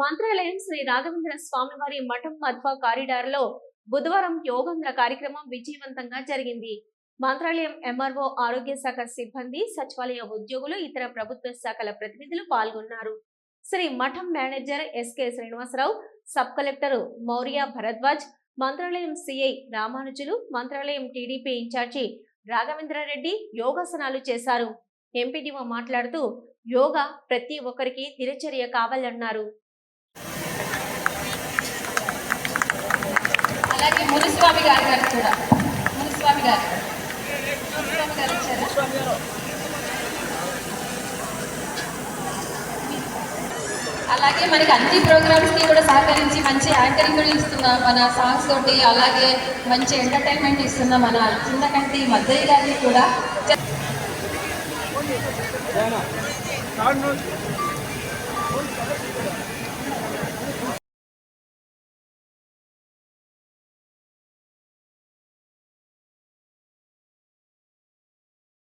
మంత్రాలయం శ్రీ రాఘవేంద్ర స్వామివారి మఠం మధ్వ కారిడార్లో బుధవారం యోగంధ్ర కార్యక్రమం విజయవంతంగా జరిగింది. మంత్రాలయం ఎంఆర్ఓ ఆరోగ్య శాఖ సిబ్బంది సచివాలయ ఉద్యోగులు ఇతర ప్రభుత్వ శాఖల ప్రతినిధులు పాల్గొన్నారు. Shri Matham manager SK Srinivasarao sub collector Maurya Bharadwaj Mantralayam CI Ramanujulu Mantralayam TDP incharge Raghavendra Reddy యోగాసనాలు చేశారు. ఎంపీడీఓ మాట్లాడుతూ యోగా ప్రతి ఒక్కరికి దినచర్య కావాలన్నారు. అలాగే మునిస్వామి గారి గారు కూడా. మునిస్వామి గారు. మునిస్వామి గారు వచ్చారా? అలాగే మనకి అన్ని ప్రోగ్రామ్స్కి కూడా సహకరించి మంచి యాంకరింగ్ కూడా ఇస్తున్న. మన సాంగ్స్ తోటి అలాగే మంచి ఎంటర్టైన్మెంట్ ఇస్తున్న మన చింతకంటి మద్దయ్య గారిని కూడా.